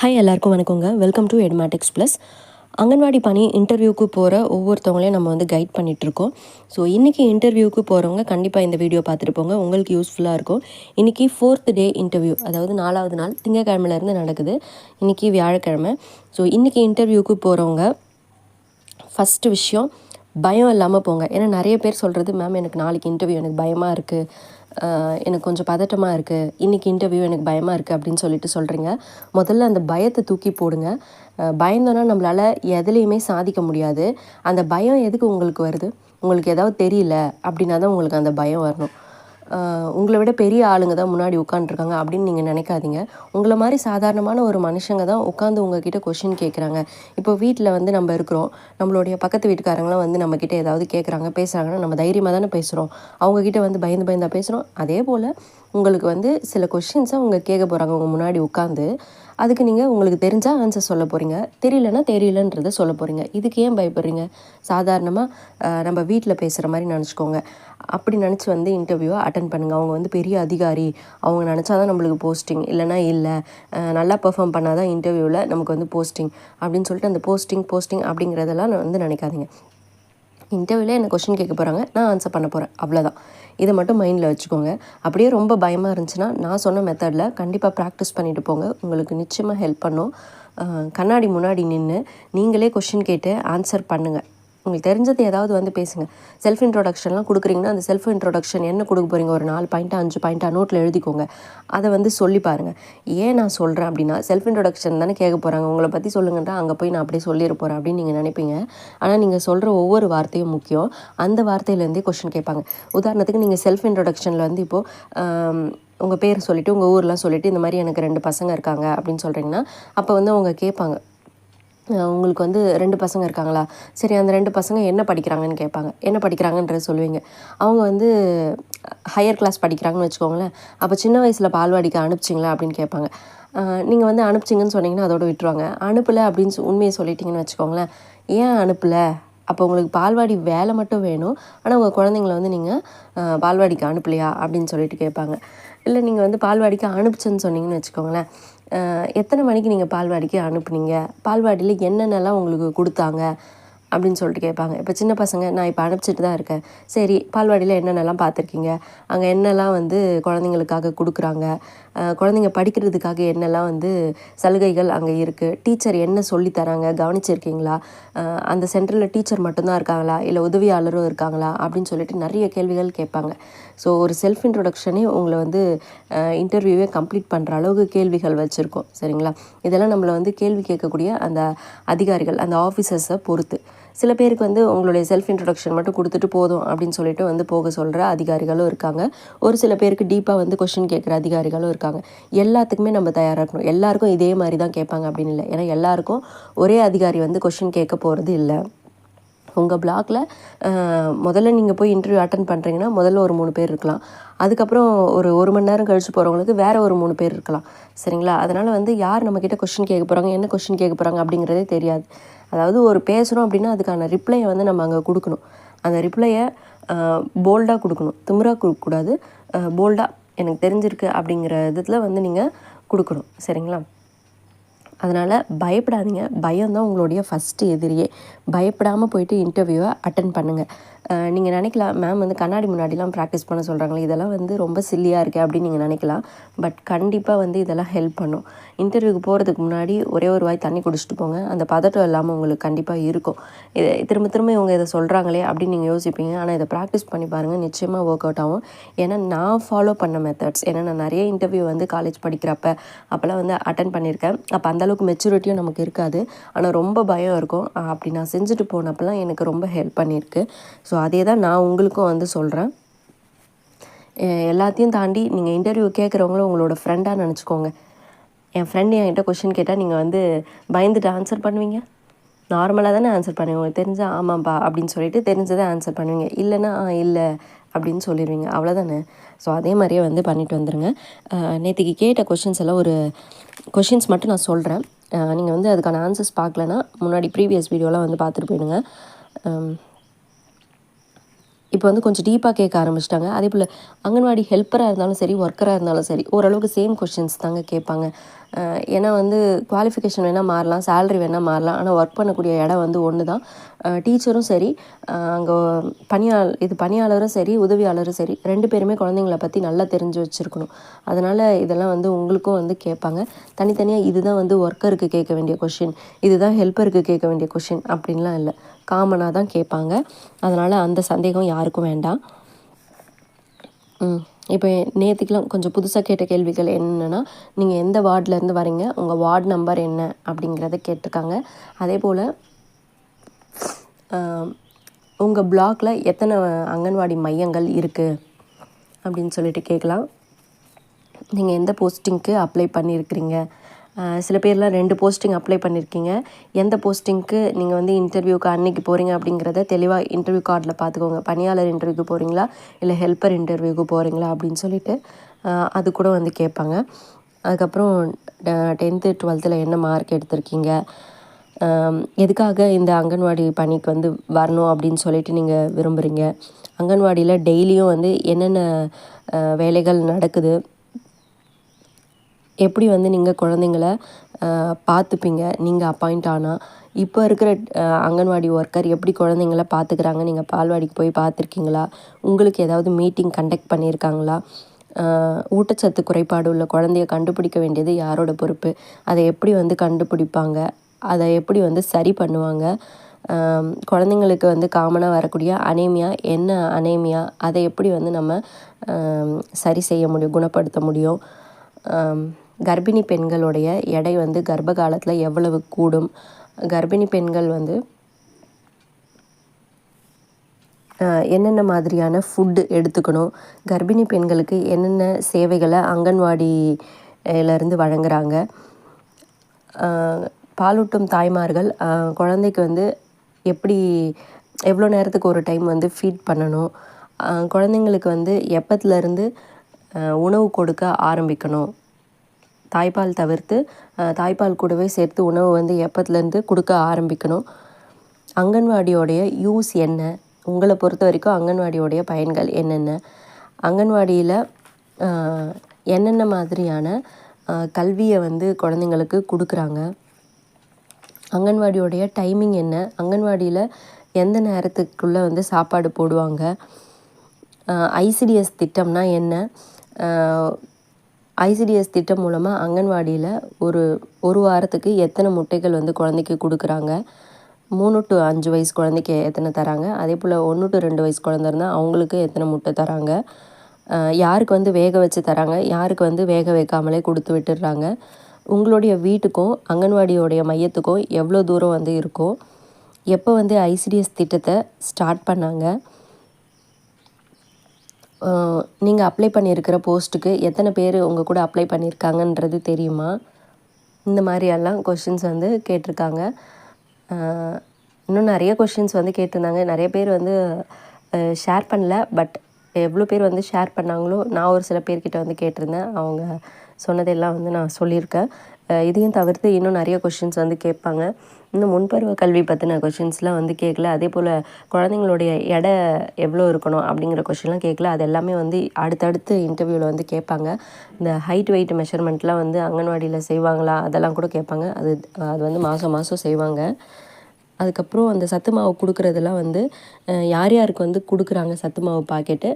Hi எல்லாருக்கும் வணக்கங்க. Welcome to Edmatics plus anganwadi பணி இன்டர்வியூக்கு போகிற ஒவ்வொருத்தவங்களையும் நம்ம வந்து கைட் பண்ணிகிட்ருக்கோம் ஸோ இன்றைக்கி இன்டர்வியூக்கு போகிறவங்க கண்டிப்பாக இந்த வீடியோ பார்த்துட்டு போங்க. உங்களுக்கு யூஸ்ஃபுல்லாக இருக்கும். இன்றைக்கி ஃபோர்த் டே இன்டர்வியூ அதாவது நாலாவது நாள் திங்கக்கிழமையிலேருந்து நடக்குது. இன்றைக்கி வியாழக்கிழமை. ஸோ இன்றைக்கி இன்டர்வியூக்கு போகிறவங்க ஃபஸ்ட்டு விஷயம் பயம் இல்லாமல் போங்க. ஏன்னா நிறைய பேர் சொல்கிறது மேம் எனக்கு நாளைக்கு இன்டர்வியூ எனக்கு பயமாக இருக்குது எனக்கு கொஞ்சம் பதட்டமாக இருக்குது இன்றைக்கி இன்டர்வியூ எனக்கு பயமாக இருக்குது அப்படின்னு சொல்லிட்டு சொல்கிறீங்க முதல்ல அந்த பயத்தை தூக்கி போடுங்க. பயந்தோன்னா நம்மளால் எதுலேயுமே சாதிக்க முடியாது. அந்த பயம் எதுக்கு உங்களுக்கு வருது? உங்களுக்கு ஏதாவது தெரியல அப்படின்னா தான் உங்களுக்கு அந்த பயம் வரணும். உங்களை விட பெரிய ஆளுங்க தான் முன்னாடி உட்காந்துருக்காங்க அப்படின்னு நீங்கள் நினைக்காதீங்க. உங்களை மாதிரி சாதாரணமான ஒரு மனுஷங்க தான் உட்காந்து உங்ககிட்ட கொஷின் கேட்குறாங்க இப்போ வீட்டில் வந்து நம்ம இருக்கிறோம். நம்மளுடைய பக்கத்து வீட்டுக்காரங்களாம் வந்து நம்மக்கிட்ட ஏதாவது கேட்குறாங்க பேசுகிறாங்கன்னா நம்ம தைரியமாக தானே பேசுகிறோம் அவங்கக்கிட்ட வந்து பயந்து பயந்தா பேசுகிறோம் அதே போல் உங்களுக்கு வந்து சில கொஷின்ஸை அவங்க கேட்க போகிறாங்க உங்கள் முன்னாடி உட்காந்து அதுக்கு நீங்கள் உங்களுக்கு தெரிஞ்சால் ஆன்சர் சொல்ல போகிறீங்க தெரியலன்னா தெரியலன்றதை சொல்ல போகிறீங்க இதுக்கு ஏன் பயப்படுறீங்க? சாதாரணமாக நம்ம வீட்டில் பேசுகிற மாதிரி நினச்சிக்கோங்க. அப்படி நினச்சி வந்து இன்டர்வியூவை அட்டன் பண்ணுங்கள் அவங்க வந்து பெரிய அதிகாரி. அவங்க நினச்சா தான் நம்மளுக்கு போஸ்டிங் இல்லைனா இல்லை. நல்லா பெர்ஃபார்ம் பண்ணால் தான் இன்டர்வியூவில் நமக்கு வந்து போஸ்டிங் அப்படின்னு சொல்லிட்டு அந்த போஸ்டிங் போஸ்டிங் அப்படிங்கிறதெல்லாம் வந்து நினைக்காதீங்க. இன்டர்வியூவில் என்ன கொஷின் கேட்க போகிறாங்க நான் ஆன்சர் பண்ண போகிறேன் அவ்வளோதான் இதை மட்டும் மைண்டில் வச்சுக்கோங்க. அப்படியே ரொம்ப பயமாக இருந்துச்சுன்னா நான் சொன்ன மெத்தடில் கண்டிப்பாக ப்ராக்டிஸ் பண்ணிட்டு போங்க. உங்களுக்கு நிச்சயமாக ஹெல்ப் பண்ணும். கண்ணாடி முன்னாடி நின்று நீங்களே கொஷின் கேட்டு ஆன்சர் பண்ணுங்கள் உங்களுக்கு தெரிஞ்சது ஏதாவது வந்து பேசுங்க. செல்ஃப் இன்ட்ரோடக்ஷன்லாம் கொடுக்குறீங்கன்னா அந்த செல்ஃப் இன்ட்ரோடக்ஷன் என்ன கொடுக்க போகிறீங்க ஒரு நாலு பாயிண்ட்டாக அஞ்சு பாயிண்ட்டாக நோட்டில் எழுதிக்கோங்க. அதை வந்து சொல்லி பாருங்கள் ஏன் நான் சொல்கிறேன் அப்படின்னா செல்ஃப் இன்ட்ரோடக்ஷன் தானே கேட்க போகிறாங்க உங்களை பற்றி சொல்லுங்கன்றா அங்கே போய் நான் அப்படியே சொல்லிட போகிறேன் அப்படின்னு நீங்கள் நினைப்பீங்க. ஆனால் நீங்கள் சொல்கிற ஒவ்வொரு வார்த்தையும் முக்கியம். அந்த வார்த்தையிலேருந்தே கொஷின் கேட்பாங்க. உதாரணத்துக்கு நீங்கள் செல்ஃப் இன்ட்ரோடக்ஷனில் வந்து இப்போது உங்கள் பேர் சொல்லிவிட்டு உங்கள் ஊர்லாம் சொல்லிவிட்டு இந்த மாதிரி எனக்கு ரெண்டு பசங்க இருக்காங்க அப்படின்னு சொல்கிறீங்கன்னா அப்போ வந்து அவங்க கேட்பாங்க. உங்களுக்கு வந்து ரெண்டு பசங்க இருக்காங்களா? சரி அந்த ரெண்டு பசங்க என்ன படிக்கிறாங்கன்னு கேட்பாங்க. என்ன படிக்கிறாங்கன்றது சொல்லுவீங்க. அவங்க வந்து ஹையர் கிளாஸ் படிக்கிறாங்கன்னு வச்சுக்கோங்களேன். அப்போ சின்ன வயசில் பால்வாடிக்கு அனுப்பிச்சிங்களா அப்படின்னு கேட்பாங்க. நீங்கள் வந்து அனுப்பிச்சிங்கன்னு சொன்னீங்கன்னா அதோட விட்டுருவாங்க. அனுப்பலை அப்படின்னு உண்மையை சொல்லிட்டீங்கன்னு வச்சுக்கோங்களேன். ஏன் அனுப்பலை? அப்போ உங்களுக்கு பால்வாடி வேலை மட்டும் வேணும். ஆனால் உங்கள் குழந்தைங்கள வந்து நீங்கள் பால்வாடிக்கு அனுப்பலையா அப்படின்னு சொல்லிட்டு கேட்பாங்க. இல்லை நீங்கள் வந்து பால்வாடிக்கு அனுப்பிச்சேன்னு சொன்னீங்கன்னு வச்சுக்கோங்களேன். எத்தனை மணிக்கு நீங்கள் பால்வாடிக்கு அனுப்புனீங்க? பால்வாடியில் என்னென்னலாம் உங்களுக்கு கொடுத்தாங்க? அப்படின்னு சொல்லிட்டு கேட்பாங்க. இப்போ சின்ன பசங்க நான் இப்போ அனுப்பிச்சிட்டு தான் இருக்கேன். சரி பால்வாடியில் என்னென்னலாம் பார்த்துருக்கீங்க? அங்கே என்னெல்லாம் வந்து குழந்தைங்களுக்காக கொடுக்குறாங்க? குழந்தைங்க படிக்கிறதுக்காக என்னெல்லாம் வந்து சலுகைகள் அங்கே இருக்குது டீச்சர் என்ன சொல்லி தராங்க? கவனிச்சிருக்கீங்களா? அந்த சென்டரில் டீச்சர் மட்டும்தான் இருக்காங்களா? இல்லை உதவியாளரும் இருக்காங்களா? அப்படின்னு சொல்லிட்டு நிறைய கேள்விகள் கேட்பாங்க. ஸோ ஒரு செல்ஃப் இன்ட்ரொடக்ஷனே உங்களை வந்து இன்டர்வியூவே கம்ப்ளீட் பண்ணுற அளவுக்கு கேள்விகள் வச்சுருக்கோம். சரிங்களா? இதெல்லாம் நம்மளை வந்து கேள்வி கேட்கக்கூடிய அந்த அதிகாரிகள் அந்த ஆஃபீஸர்ஸை பொறுத்து. சில பேருக்கு வந்து உங்களுடைய செல்ஃப் இன்ட்ரடக்ஷன் மட்டும் கொடுத்துட்டு போதும் அப்படின்னு சொல்லிட்டு வந்து போக சொல்கிற அதிகாரிகளும் இருக்காங்க. ஒரு சில பேருக்கு டீப்பாக வந்து கொஷின் கேட்குற அதிகாரிகளும் இருக்காங்க. எல்லாத்துக்குமே நம்ம தயாராக இருக்கணும். எல்லாருக்கும் இதே மாதிரி தான் கேட்பாங்க அப்படின்னு இல்லை. ஏன்னா எல்லாருக்கும் ஒரே அதிகாரி வந்து கொஷின் கேட்க போகிறது இல்லை. உங்கள் பிளாக்ல முதல்ல நீங்கள் போய் இன்டர்வியூ அட்டன் பண்ணுறீங்கன்னா முதல்ல ஒரு மூணு பேர் இருக்கலாம். அதுக்கப்புறம் ஒரு ஒரு மணி நேரம் கழிச்சு போகிறவங்களுக்கு வேறு ஒரு மூணு பேர் இருக்கலாம். சரிங்களா? அதனால் வந்து யார் நம்மக்கிட்ட கொஷின் கேட்க போகிறாங்க என்ன கொஷின் கேட்க போகிறாங்க அப்படிங்கிறதே தெரியாது. அதாவது ஒரு பேசுகிறோம் அப்படின்னா அதுக்கான ரிப்ளையை வந்து நம்ம அங்கே கொடுக்கணும். அந்த ரிப்ளையை போல்டாக கொடுக்கணும். திமுறாக கொடுக்கக்கூடாது போல்டாக எனக்கு தெரிஞ்சிருக்கு அப்படிங்கிற இதில் வந்து நீங்கள் கொடுக்கணும். சரிங்களா? அதனால் பயப்படாதீங்க. பயம் தான் உங்களுடைய ஃபஸ்ட்டு எதிரியே. பயப்படாமல் போயிட்டு இன்டர்வியூவை அட்டன் பண்ணுங்கள் நீங்கள் நினைக்கலாம் மேம் வந்து கண்ணாடி முன்னாடிலாம் ப்ராக்டிஸ் பண்ண சொல்கிறாங்களே இதெல்லாம் வந்து ரொம்ப சில்லியாக இருக்குது அப்படின்னு நீங்கள் நினைக்கலாம். பட் கண்டிப்பாக வந்து இதெல்லாம் ஹெல்ப் பண்ணும். இன்டர்வியூக்கு போகிறதுக்கு முன்னாடி ஒரே ஒரு வாய் தண்ணி குடிச்சிட்டு போங்க. அந்த பதட்டம் இல்லாமல் உங்களுக்கு கண்டிப்பாக இருக்கும். இதை திரும்ப திரும்ப இவங்க இதை சொல்கிறாங்களே அப்படின்னு நீங்கள் யோசிப்பீங்க. ஆனால் இதை ப்ராக்டிஸ் பண்ணி பாருங்கள் நிச்சயமாக ஒர்க் அவுட் ஆகும். ஏன்னா நான் ஃபாலோ பண்ண மெத்தட்ஸ் ஏன்னா நான் நிறைய இன்டர்வியூ வந்து காலேஜ் படிக்கிறப்ப அப்போல்லாம் வந்து அட்டன் பண்ணியிருக்கேன். அப்போ அந்தளவுக்கு மெச்சூரிட்டியும் நமக்கு இருக்காது. ஆனால் ரொம்ப பயம் இருக்கும். அப்படி நான் செஞ்சுட்டு போனப்பெல்லாம் எனக்கு ரொம்ப ஹெல்ப் பண்ணியிருக்கு. ஸோ அதே தான் நான் உங்களுக்கும் வந்து சொல்கிறேன் எல்லாத்தையும் தாண்டி நீங்கள் இன்டர்வியூ கேட்குறவங்களும் உங்களோட ஃப்ரெண்டாக நினச்சிக்கோங்க. என் ஃப்ரெண்டு என்கிட்ட கொஷின் கேட்டால் நீங்கள் வந்து பயந்துட்டு ஆன்சர் பண்ணுவீங்க? நார்மலாக தானே ஆன்சர் பண்ணுவீங்க? தெரிஞ்சால் ஆமாம்ப்பா அப்படின்னு சொல்லிட்டு தெரிஞ்சதை ஆன்சர் பண்ணுவீங்க. இல்லைன்னா ஆ இல்லை அப்படின்னு சொல்லிடுவீங்க அவ்வளோதானே ஸோ அதே மாதிரியே வந்து பண்ணிட்டு வந்துடுங்க நேற்றுக்கு கேட்ட கொஷின்ஸ் எல்லாம் ஒரு கொஷின்ஸ் மட்டும் நான் சொல்கிறேன் நீங்கள் வந்து அதுக்கான ஆன்சர்ஸ் பார்க்கலன்னா முன்னாடி ப்ரீவியஸ் வீடியோலாம் வந்து பார்த்துட்டு போயிடுங்க. இப்போ வந்து கொஞ்சம் டீப்பாக கேட்க ஆரம்பிச்சிட்டாங்க. அதே போல் அங்கன்வாடி ஹெல்ப்பராக இருந்தாலும் சரி ஒர்க்கராக இருந்தாலும் சரி ஓரளவுக்கு சேம் கொஷின்ஸ் தாங்க கேட்பாங்க. ஏன்னா வந்து குவாலிஃபிகேஷன் வேணால் மாறலாம் சேல்ரி வேணால் மாறலாம். ஆனால் ஒர்க் பண்ணக்கூடிய இடம் வந்து ஒன்று தான் டீச்சரும் சரி அங்கே பணியாளர் இது பணியாளரும் சரி உதவியாளரும் சரி ரெண்டு பேருமே குழந்தைங்கள பற்றி நல்லா தெரிஞ்சு வச்சுருக்கணும். அதனால் இதெல்லாம் வந்து உங்களுக்கும் வந்து கேட்பாங்க. தனித்தனியாக இதுதான் வந்து ஒர்க்கருக்கு கேட்க வேண்டிய கொஷின் இதுதான் ஹெல்ப்பருக்கு கேட்க வேண்டிய கொஷின் அப்படின்லாம் இல்லை. காமனாக தான் கேட்பாங்க. அதனால் அந்த சந்தேகம் யாருக்கும் வேண்டாம். ம். இப்போ நேற்றுக்கெலாம் கொஞ்சம் புதுசாக கேட்ட கேள்விகள் என்னென்னா நீங்கள் எந்த வார்டிலேருந்து வரீங்க? உங்கள் வார்டு நம்பர் என்ன? அப்படிங்கிறத கேட்டிருக்காங்க. அதே போல் உங்கள் பிளாக்ல எத்தனை அங்கன்வாடி மையங்கள் இருக்குது அப்படின்னு சொல்லிட்டு கேட்கலாம். நீங்கள் எந்த போஸ்டிங்க்கு அப்ளை பண்ணியிருக்கிறீங்க சில பேர்லாம் ரெண்டு போஸ்டிங் அப்ளை பண்ணியிருக்கீங்க எந்த போஸ்டிங்க்கு நீங்கள் வந்து இன்டர்வியூக்கு அன்னைக்கு போகிறீங்க அப்படிங்கிறத தெளிவாக இன்டர்வியூ கார்டில் பார்த்துக்கோங்க பணியாளர் இன்டர்வியூக்கு போகிறீங்களா இல்லை ஹெல்ப்பர் இன்டர்வியூக்கு போகிறீங்களா அப்படின்னு சொல்லிட்டு அது கூட வந்து கேட்பாங்க. அதுக்கப்புறம் டென்த்து டுவெல்த்தில் என்ன மார்க் எடுத்திருக்கீங்க? எதுக்காக இந்த அங்கன்வாடி பணிக்கு வந்து வரணும் அப்படின்னு சொல்லிட்டு நீங்கள் விரும்புகிறீங்க அங்கன்வாடியில் டெய்லியும் வந்து என்னென்ன வேலைகள் நடக்குது? எப்படி வந்து நீங்கள் குழந்தைங்கள பார்த்துப்பீங்க? நீங்கள் அப்பாயிண்ட் ஆனால் இப்போ இருக்கிற அங்கன்வாடி ஒர்க்கர் எப்படி குழந்தைங்கள பார்த்துக்கிறாங்க? நீங்கள் பால்வாடிக்கு போய் பார்த்துருக்கீங்களா? உங்களுக்கு ஏதாவது மீட்டிங் கண்டக்ட் பண்ணியிருக்காங்களா ஊட்டச்சத்து குறைபாடு உள்ள குழந்தைய கண்டுபிடிக்க வேண்டியது யாரோட பொறுப்பு? அதை எப்படி வந்து கண்டுபிடிப்பாங்க? அதை எப்படி வந்து சரி பண்ணுவாங்க? குழந்தைங்களுக்கு வந்து காமனாக வரக்கூடிய அனேமியா என்ன அனேமியா அதை எப்படி வந்து நம்ம சரி செய்ய முடியும் குணப்படுத்த முடியும்? கர்ப்பிணி பெண்களுடைய எடை வந்து கர்ப்ப காலத்தில் எவ்வளவு கூடும்? கர்ப்பிணி பெண்கள் வந்து என்னென்ன மாதிரியான ஃபுட்டு எடுத்துக்கணும்? கர்ப்பிணி பெண்களுக்கு என்னென்ன சேவைகளை அங்கன்வாடியிலேருந்து வழங்குறாங்க? பாலூட்டும் தாய்மார்கள் குழந்தைக்கு வந்து எப்படி எவ்வளோ நேரத்துக்கு ஒரு டைம் வந்து ஃபீட் பண்ணணும்? குழந்தைங்களுக்கு வந்து எப்பத்துலேருந்து உணவு கொடுக்க ஆரம்பிக்கணும்? தாய்ப்பால் தவிர்த்து தாய்ப்பால் கூடவே சேர்த்து உணவு வந்து எப்பத்துலேருந்து கொடுக்க ஆரம்பிக்கணும்? அங்கன்வாடியோடைய யூஸ் என்ன? உங்களை பொறுத்த வரைக்கும் அங்கன்வாடியோடைய பயன்கள் என்னென்ன? அங்கன்வாடியில் என்னென்ன மாதிரியான கல்வியை வந்து குழந்தைங்களுக்கு கொடுக்குறாங்க? அங்கன்வாடியோடைய டைமிங் என்ன? அங்கன்வாடியில் எந்த நேரத்துக்குள்ளே வந்து சாப்பாடு போடுவாங்க? ஐசிடிஎஸ் திட்டம்னா என்ன? ஐசிடிஎஸ் திட்டம் மூலமாக அங்கன்வாடியில் ஒரு ஒரு வாரத்துக்கு எத்தனை முட்டைகள் வந்து குழந்தைக்கு கொடுக்குறாங்க? மூணு டு அஞ்சு வயசு குழந்தைக்கு எத்தனை தராங்க? அதே போல் ஒன்று டு ரெண்டு வயசு குழந்த இருந்தால் அவங்களுக்கு எத்தனை முட்டை தராங்க? யாருக்கு வந்து வேக வச்சு தராங்க? யாருக்கு வந்து வேக வைக்காமலே கொடுத்து விட்டுடுறாங்க? உங்களுடைய வீட்டுக்கும் அங்கன்வாடியோடைய மையத்துக்கும் எவ்வளோ தூரம் வந்து இருக்கும்? எப்போ வந்து ஐசிடிஎஸ் திட்டத்தை ஸ்டார்ட் பண்ணாங்க? நீங்கள் அப்ளை பண்ணியிருக்கிற போஸ்ட்டுக்கு எத்தனை பேர் உங்கள் கூட அப்ளை பண்ணியிருக்காங்கன்றது தெரியுமா? இந்த மாதிரியெல்லாம் கொஷின்ஸ் வந்து கேட்டிருக்காங்க. இன்னும் நிறைய கொஷின்ஸ் வந்து கேட்டிருந்தாங்க. நிறைய பேர் வந்து ஷேர் பண்ணல. பட் எவ்வளோ பேர் வந்து ஷேர் பண்ணாங்களோ நான் ஒரு சில பேர்கிட்ட வந்து கேட்டிருந்தேன். அவங்க சொன்னதெல்லாம் வந்து நான் சொல்லியிருக்கேன். இதையும் தவிர்த்து இன்னும் நிறைய கொஷின்ஸ் வந்து கேட்பாங்க. இன்னும் முன்பருவ கல்வி பற்றின கொஷின்ஸ்லாம் வந்து கேட்கல அதே போல் குழந்தைங்களுடைய எடை எவ்வளோ இருக்கணும் அப்படிங்கிற கொஷின்லாம் கேட்கல அது எல்லாமே வந்து அடுத்தடுத்து இன்டர்வியூவில் வந்து கேட்பாங்க. இந்த ஹைட் வெயிட் மெஷர்மெண்ட்லாம் வந்து அங்கன்வாடியில் செய்வாங்களா? அதெல்லாம் கூட கேட்பாங்க. அது அது வந்து மாதம் மாதம் செய்வாங்க. அதுக்கப்புறம் அந்த சத்து மாவு கொடுக்குறதெல்லாம் வந்து யார் யாருக்கு வந்து கொடுக்குறாங்க சத்து மாவு பாக்கெட்டு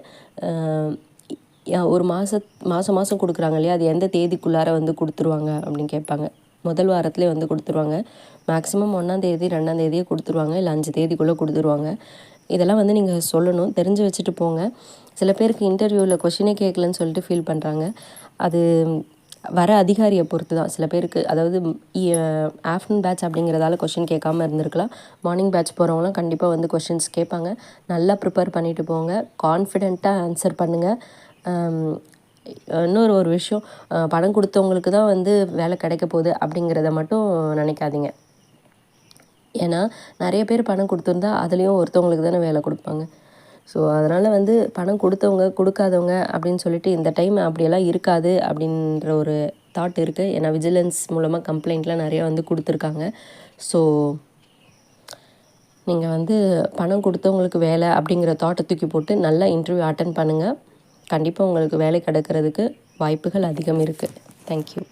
ஒரு மாத மாதம் மாதம் கொடுக்குறாங்க இல்லையா? அது எந்த தேதிக்குள்ளார வந்து கொடுத்துருவாங்க அப்படின்னு கேட்பாங்க. முதல் வாரத்துலேயே வந்து கொடுத்துருவாங்க. மேக்ஸிமம் ஒன்றாந்தேதி ரெண்டாந்தேதியே கொடுத்துருவாங்க. இல்லை அஞ்சு தேதிக்குள்ளே கொடுத்துருவாங்க. இதெல்லாம் வந்து நீங்கள் சொல்லணும். தெரிஞ்சு வச்சுட்டு போங்க. சில பேருக்கு இன்டர்வியூவில் கொஷினே கேட்கலன்னு சொல்லிட்டு ஃபீல் பண்ணுறாங்க அது வர அதிகாரியை பொறுத்து தான் சில பேருக்கு அதாவது ஆஃப்டர்நூன் பேட்ச் அப்படிங்கிறதால கொஷின் கேட்காம இருந்திருக்கலாம். மார்னிங் பேட்ச் போகிறவங்களாம் கண்டிப்பாக வந்து கொஷின்ஸ் கேட்பாங்க. நல்லா ப்ரிப்பேர் பண்ணிவிட்டு போங்க. கான்ஃபிடெண்ட்டாக ஆன்சர் பண்ணுங்கள் இன்னொரு ஒரு விஷயம் பணம் கொடுத்தவங்களுக்கு தான் வந்து வேலை கிடைக்க போகுது அப்படிங்கிறத மட்டும் நினைக்காதீங்க. ஏன்னா நிறைய பேர் பணம் கொடுத்துருந்தா அதுலேயும் ஒருத்தவங்களுக்கு தானே வேலை கொடுப்பாங்க. ஸோ அதனால் வந்து பணம் கொடுத்தவங்க கொடுக்காதவங்க அப்படின்னு சொல்லிட்டு இந்த டைம் அப்படியெல்லாம் இருக்காது அப்படின்ற ஒரு தாட் இருக்குது ஏன்னா விஜிலன்ஸ் மூலமாக கம்ப்ளைண்ட்லாம் நிறையா வந்து கொடுத்துருக்காங்க. ஸோ நீங்கள் வந்து பணம் கொடுத்தவங்களுக்கு வேலை அப்படிங்கிற தாட்டை தூக்கி போட்டு நல்லா இன்டர்வியூ அட்டன் பண்ணுங்கள் கண்டிப்பாக உங்களுக்கு வேலை கிடைக்கிறதுக்கு வாய்ப்புகள் அதிகம் இருக்குது தேங்க்யூ